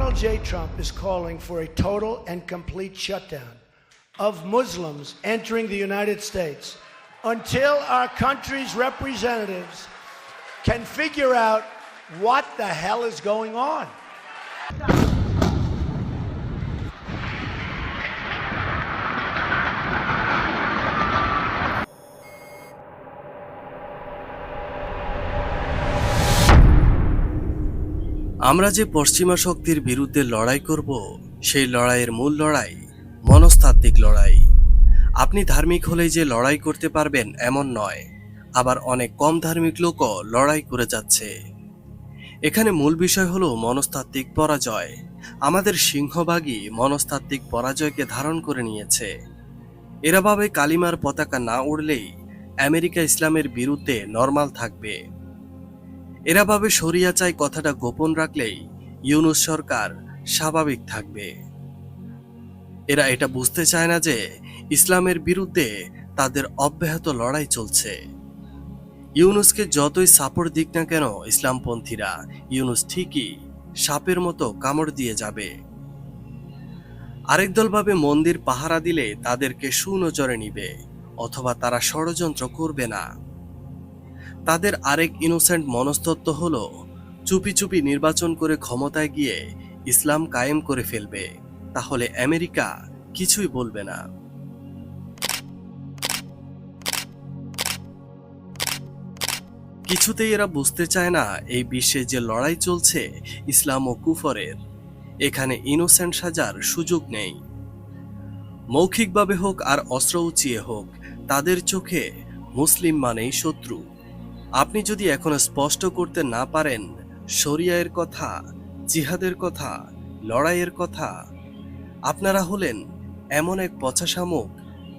Donald J. Trump is calling for a total and complete shutdown of Muslims entering the United States until our country's representatives can figure out what the hell is going on. আমরা যে পশ্চিমা শক্তির বিরুদ্ধে লড়াই করব, সেই লড়াইয়ের মূল লড়াই মনস্তাত্ত্বিক লড়াই। আপনি ধার্মিক হলেই যে লড়াই করতে পারবেন এমন নয়, আবার অনেক কম ধার্মিক লোকও লড়াই করে যাচ্ছে। এখানে মূল বিষয় হলো মনস্তাত্ত্বিক পরাজয়। আমাদের সিংহভাগই মনস্তাত্ত্বিক পরাজয়কে ধারণ করে নিয়েছে। এরা ভাবে কালিমার পতাকা না উড়লেই আমেরিকা ইসলামের বিরুদ্ধে নর্মাল থাকবে। এরা ভাবে সরিয়া চাই কথাটা গোপন রাখলেই ইউনুস সরকার স্বাভাবিক থাকবে। এরা এটা বুঝতে চায় না যে ইসলামের বিরুদ্ধে তাদের অব্যাহত লড়াই চলছে। ইউনুসকে যতই সাপোর্ট দিক না কেন ইসলামপন্থীরা ইউনুস ঠিকই সাপের মতো কামড় দিয়ে যাবে। আরেক দল ভাবে মন্দির পাহারা দিলে তাদেরকে সুনজরে নিবে, অথবা তারা ষড়যন্ত্র করবে না। তাদের আরেক ইনোসেন্ট মনস্তত্ব হল, চুপি চুপি নির্বাচন করে ক্ষমতায় গিয়ে ইসলাম কায়েম করে ফেলবে, তাহলে আমেরিকা কিছুই বলবে না। কিছুতেই এরা বুঝতে চায় না এই বিশ্বে যে লড়াই চলছে ইসলাম ও কুফরের। এখানে ইনোসেন্ট সাজার সুযোগ নেই। মৌখিকভাবে হোক আর অস্ত্র উঁচিয়ে হোক, তাদের চোখে মুসলিম মানেই শত্রু। আপনি যদি এখনও স্পষ্ট করতে না পারেন, শরিয়ায়ের কথা, জিহাদের কথা, লড়াইয়ের কথা, আপনারা হলেন এমন এক পচা শামুক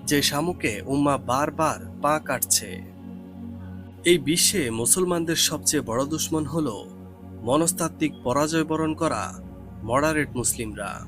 যে শামুকে উম্মা বারবার পা কাটছে। এই বিশ্বে মুসলমানদের সবচেয়ে বড় দুশ্মন হল মনস্তাত্ত্বিক পরাজয় বরণ করা মডারেট মুসলিমরা।